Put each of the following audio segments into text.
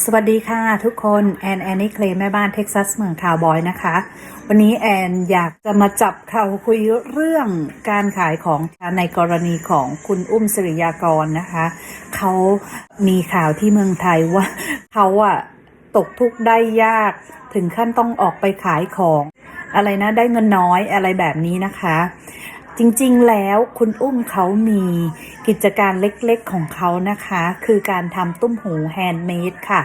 สวัสดีค่ะทุกคนแอนแอนนี่เคลมแม่บ้านเท็กซัสเมืองคาวบอยนะคะ วันนี้แอนอยากจะมาจับเขาวคุยเรื่องการขายของในกรณีของคุณอุ้มสิริยากรนะคะ เขามีข่าวที่เมืองไทยว่าเขาอะตกทุกข์ได้ยากถึงขั้นต้องออกไปขายของ อะไรนะได้เงินน้อยอะไรแบบนี้นะคะ จริงๆ แล้วคุณอุ้มเขามีกิจการเล็กๆของเขานะคะ คือการทำตุ้มหูแฮนด์เมดค่ะ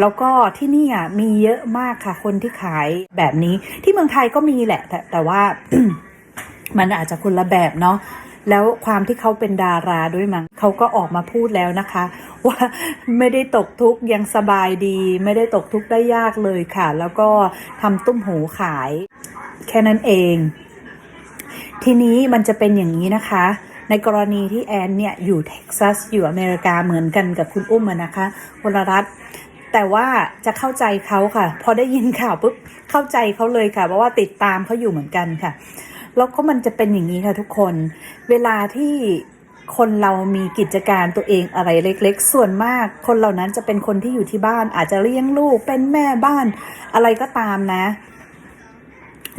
แล้วก็ที่นี่อะมีเยอะมากค่ะ คนที่ขายแบบนี้ที่เมืองไทยก็มีแหละ แต่แต่ว่ามันอาจจะคนละแบบเนาะแล้วความที่เขาเป็นดาราด้วยมั้งเขาก็ออกมาพูดแล้วนะคะ ว่าไม่ได้ตกทุกข์ยังสบายดี ไม่ได้ตกทุกข์ได้ยากเลยค่ะ แล้วก็ทำตุ้มหูขาย แค่นั้นเอง ทีนี้มันจะเป็นอย่างนี้นะคะ ในกรณีที่แอนเนี่ยอยู่เท็กซัสอยู่อเมริกาเหมือนกันกับคุณอุ้มอะนะคะวรรัตน์แต่ว่าจะเข้าใจเขาค่ะ พอได้ยินข่าวปุ๊บเข้าใจเขาเลยค่ะ เพราะว่าติดตามเขาอยู่เหมือนกันค่ะ แล้วก็มันจะเป็นอย่างนี้ค่ะทุกคน เวลาที่คนเรามีกิจการตัวเองอะไรเล็ก ๆ ส่วนมากคนเหล่านั้นจะเป็นคนที่อยู่ที่บ้าน อาจจะเลี้ยงลูกเป็นแม่บ้านอะไรก็ตามนะ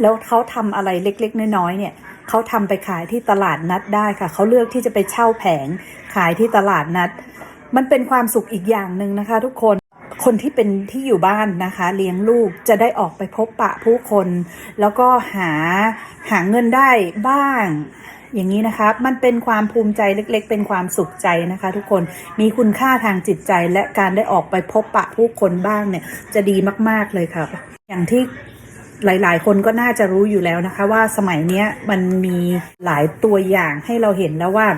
แล้วเขาทำอะไรเล็ก ๆ น้อยๆเนี่ย เขาทำไปขายที่ตลาดนัดได้ค่ะ เขาเลือกที่จะไปเช่าแผงขายที่ตลาดนัด มันเป็นความสุขอีกอย่างหนึ่งนะคะ ทุกคนคนที่เป็นที่อยู่บ้านนะคะ เลี้ยงลูกจะได้ออกไปพบปะผู้คน แล้วก็หาหาเงินได้บ้าง อย่างนี้นะคะ มันเป็นความภูมิใจเล็ก ๆ เป็นความสุขใจนะคะ ทุกคนมีคุณค่าทางจิตใจและการได้ออกไปพบปะผู้คนบ้างเนี่ย จะดีมาก ๆเลยค่ะ อย่างที่ หลาย ๆ คนก็น่าจะรู้อยู่แล้วนะคะ ว่าสมัยเนี้ยมันมีหลายตัวอย่างให้เราเห็นแล้วว่า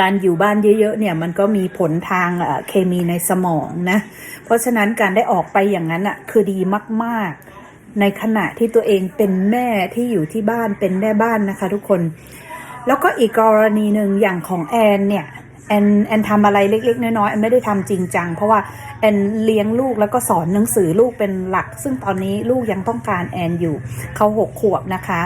การอยู่บ้านเยอะ ๆ เนี่ยมันก็มีผลทางเอ่อเคมีในสมองนะ เพราะฉะนั้นการได้ออกไปอย่างนั้นอะคือดีมาก ๆ ในขณะที่ตัวเองเป็นแม่ที่อยู่ที่บ้านเป็นแม่บ้านนะคะ ทุกคน แล้วก็อีกกรณีหนึ่งอย่างของแอนเนี่ย แอนแอนทำอะไรเล็ก ๆ น้อยๆแอนไม่ได้ทำจริงจัง เพราะว่าแอนเลี้ยงลูกแล้วก็สอนหนังสือลูกเป็นหลัก ซึ่งตอนนี้ลูกยังต้องการแอนอยู่เขาหกขวบนะคะ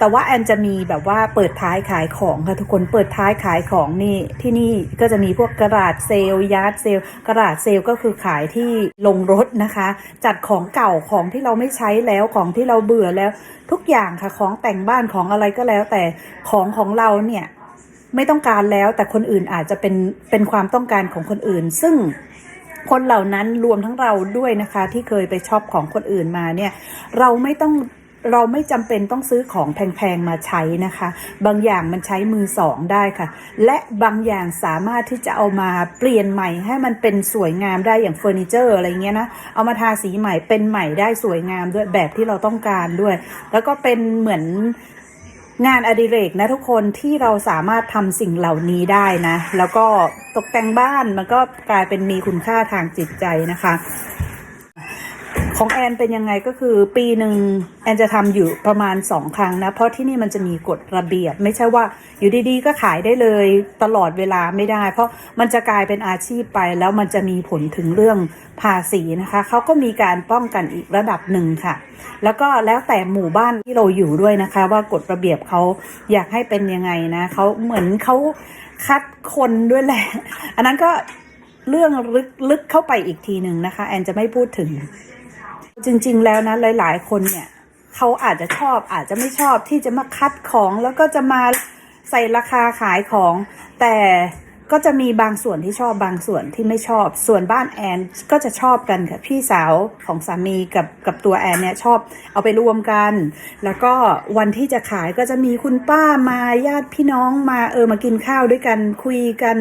แต่ว่าแอนจะมีแบบว่าเปิดท้ายขายของค่ะทุกคนเปิดท้ายขายของนี่ที่นี่ก็จะมีพวกกระดาษเซลล์ยาร์ดเซลล์กระดาษเซลล์ก็คือขายที่ลงรถนะคะ จัดของเก่าของที่เราไม่ใช้แล้วของที่เราเบื่อแล้ว ทุกอย่างค่ะของแต่งบ้านของอะไรก็แล้ว แต่ของของเราเนี่ย ไม่ต้องการแล้ว แต่คนอื่นอาจจะเป็นเป็นความต้องการของคนอื่น ซึ่งคนเหล่านั้นรวมทั้งเราด้วยนะคะ ที่เคยไปชอบของคนอื่นมาเนี่ย เราไม่ต้องเราไม่จำเป็นต้องซื้อของแพงๆ มาใช้นะคะ บางอย่างมันใช้มือสองได้ค่ะ และบางอย่างสามารถที่จะเอามาเปลี่ยนใหม่ให้มันเป็นสวยงามได้อย่างเฟอร์นิเจอร์อะไรเงี้ยนะ เอามาทาสีใหม่เป็นใหม่ได้สวยงามด้วยแบบที่เราต้องการด้วย แล้วก็เป็นเหมือน งานอดิเรกนะทุกคนที่เราสามารถทำสิ่งเหล่านี้ได้นะ แล้วก็ตกแต่งบ้านมันก็กลายเป็นมีคุณค่าทางจิตใจนะคะ ของแอนเป็นยังไงก็คือปีหนึ่งแอนจะทำอยู่ประมาณสองครั้งนะ เพราะที่นี่มันจะมีกฎระเบียบ ไม่ใช่ว่าอยู่ดีๆ ก็ขายได้เลยตลอดเวลาไม่ได้ เพราะมันจะกลายเป็นอาชีพไปแล้วมันจะมีผลถึงเรื่องภาษีนะคะเขาก็มีการป้องกันอีกระดับหนึ่งค่ะ แล้วก็แล้วแต่หมู่บ้านที่เราอยู่ด้วยนะคะ ว่ากฎระเบียบเขาอยากให้เป็นยังไงนะเขาเหมือนเขาคัดคนด้วยแหละ อันนั้นก็เรื่องลึกลึกเข้าไปอีกทีหนึ่งนะคะ แอนจะไม่พูดถึง จริง ๆ แล้วนะหลาย ๆ คนเนี่ยเขาอาจจะชอบอาจจะไม่ชอบที่จะมาคัดของแล้วก็จะมาใส่ราคาขายของ แต่ ก็จะมีบางส่วนที่ชอบบางส่วนที่ไม่ชอบ ส่วนบ้านแอนก็จะชอบกันค่ะพี่สาวของสามีกับกับตัวแอนเนี่ยชอบเอาไปรวมกัน แล้วก็วันที่จะขายก็จะมีคุณป้ามาญาติพี่น้องมาเออมากินข้าวด้วยกันคุยกัน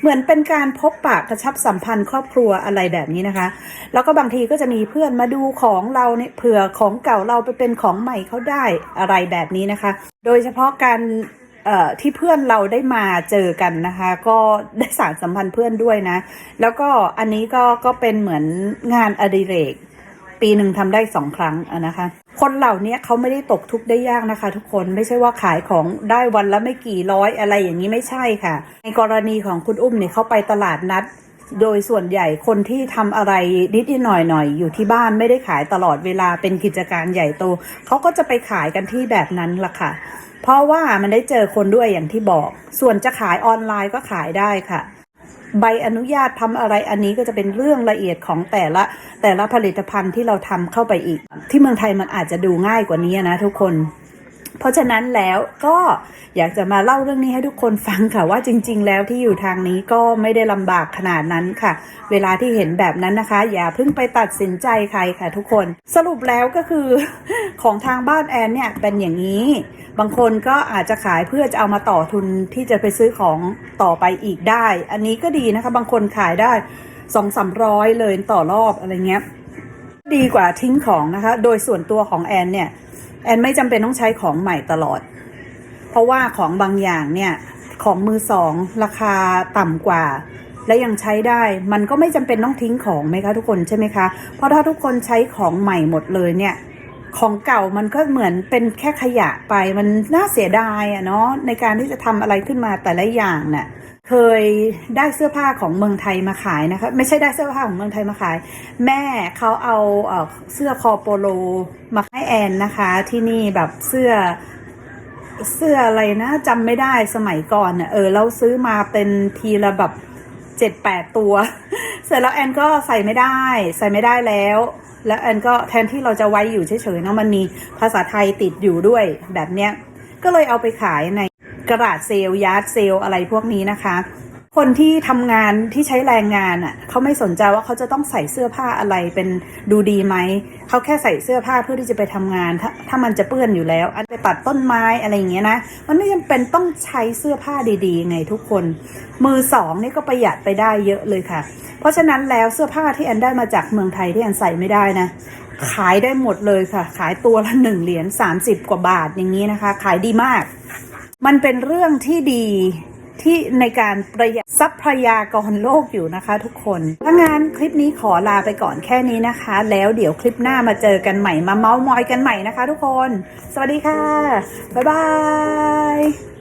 เหมือนเป็นการพบปะกระชับสัมพันธ์ครอบครัวอะไรแบบนี้นะคะ แล้วก็บางทีก็จะมีเพื่อนมาดูของเราเนี่ยเผื่อของเก่าเราไปเป็นของใหม่เขาได้อะไรแบบนี้นะคะ โดยเฉพาะการ ที่เพื่อนเราได้มาเจอกันนะคะ ก็ได้สารสัมพันธ์เพื่อนด้วยนะ แล้วก็อันนี้ก็ก็เป็นเหมือนงานอดิเรก ปีหนึ่งทำได้สองครั้งะนะคะ คนเหล่านี้เขาไม่ได้ตกทุกข์ได้ยากนะคะ ทุกคนไม่ใช่ว่าขายของได้วันละไม่กี่ร้อยอะไรอย่างนี้ไม่ใช่ค่ะ ในกรณีของคุณอุ้มเนี่ยเขาไปตลาดนัด โดยส่วนใหญ่คนที่ทำอะไรนิดๆหน่อยๆอยู่ที่บ้านไม่ได้ขายตลอดเวลาเป็นกิจการใหญ่โตเขาก็จะไปขายกันที่แบบนั้นล่ะค่ะ เพราะว่ามันได้เจอคนด้วยอย่างที่บอก ส่วนจะขายออนไลน์ก็ขายได้ค่ะ ใบอนุญาตทำอะไรอันนี้ก็จะเป็นเรื่องละเอียดของแต่ละแต่ละผลิตภัณฑ์ที่เราทำเข้าไปอีก ที่เมืองไทยมันอาจจะดูง่ายกว่านี้นะทุกคน เพราะฉะนั้นแล้วก็อยากจะมาเล่าเรื่องนี้ให้ทุกคนฟังค่ะว่าจริง ๆ แล้วที่อยู่ทางนี้ก็ไม่ได้ลำบากขนาดนั้นค่ะ เวลาที่เห็นแบบนั้นนะคะ อย่าเพิ่งไปตัดสินใจใครค่ะทุกคน สรุปแล้วก็คือของทางบ้านแอนเนี่ยเป็นอย่างนี้ บางคนก็อาจจะขายเพื่อจะเอามาต่อทุนที่จะไปซื้อของต่อไปอีกได้ อันนี้ก็ดีนะคะ บางคนขายได้สองสามร้อยเลยต่อรอบอะไรเงี้ย ดีกว่าทิ้งของนะคะ โดยส่วนตัวของแอนเนี่ย แอนไม่จำเป็นต้องใช้ของใหม่ตลอด เพราะว่าของบางอย่างเนี่ย ของมือสองราคาต่ำกว่า และยังใช้ได้ มันก็ไม่จำเป็นต้องทิ้งของไหมคะทุกคนใช่ไหมคะ เพราะถ้าทุกคนใช้ของใหม่หมดเลยเนี่ย ของเก่ามันก็เหมือนเป็นแค่ขยะไปมันน่าเสียดายอะเนาะในการที่จะทำอะไรขึ้นมาแต่ละอย่างน่ะเคยได้เสื้อผ้าของเมืองไทยมาขายนะคะ ไม่ใช่ได้เสื้อผ้าของเมืองไทยมาขาย แม่เขาเอาเสื้อคอโปโลมาให้แอนนะคะ ที่นี่แบบเสื้อเสื้ออะไรนะจำไม่ได้สมัยก่อนเน่ะเออเราซื้อมาเป็นทีละแบบ เจ็ดแปดตัว เสร็จแล้วแอนก็ใส่ไม่ได้ ใส่ไม่ได้แล้ว แล้วแอนก็แทนที่เราจะไว้อยู่เฉยๆเนาะมันมีภาษาไทยติดอยู่ด้วยแบบเนี้ยก็เลยเอาไปขายในกระดาษเซลล์ยาร์ดเซลล์อะไรพวกนี้นะคะ คนที่ทำงานที่ใช้แรงงานอะเขาไม่สนใจว่าเขาจะต้องใส่เสื้อผ้าอะไรเป็นดูดีไหมเขาแค่ใส่เสื้อผ้าเพื่อที่จะไปทำงาน ถ้าถ้ามันจะเปื้อนอยู่แล้วอันไปตัดต้นไม้อะไรอย่างเงี้ยนะมันไม่จำเป็นต้องใช้เสื้อผ้าดีๆไงทุกคน มือสองนี่ก็ประหยัดไปได้เยอะเลยค่ะ เพราะฉะนั้นแล้วเสื้อผ้าที่แอนได้มาจากเมืองไทยที่แอนใส่ไม่ได้นะขายได้หมดเลยค่ะ ขายตัวละหนึ่งเหรียญสามสิบกว่าบาทอย่างนี้นะคะ ขายดีมาก มันเป็นเรื่องที่ดี ที่ในการประหยัดทรัพยากรโลกอยู่นะคะ ทุกคนถ้างั้นคลิปนี้ขอลาไปก่อนแค่นี้นะคะ แล้วเดี๋ยวคลิปหน้ามาเจอกันใหม่มาเมาส์มอยกันใหม่นะคะ ทุกคน สวัสดีค่ะ บ๊ายบาย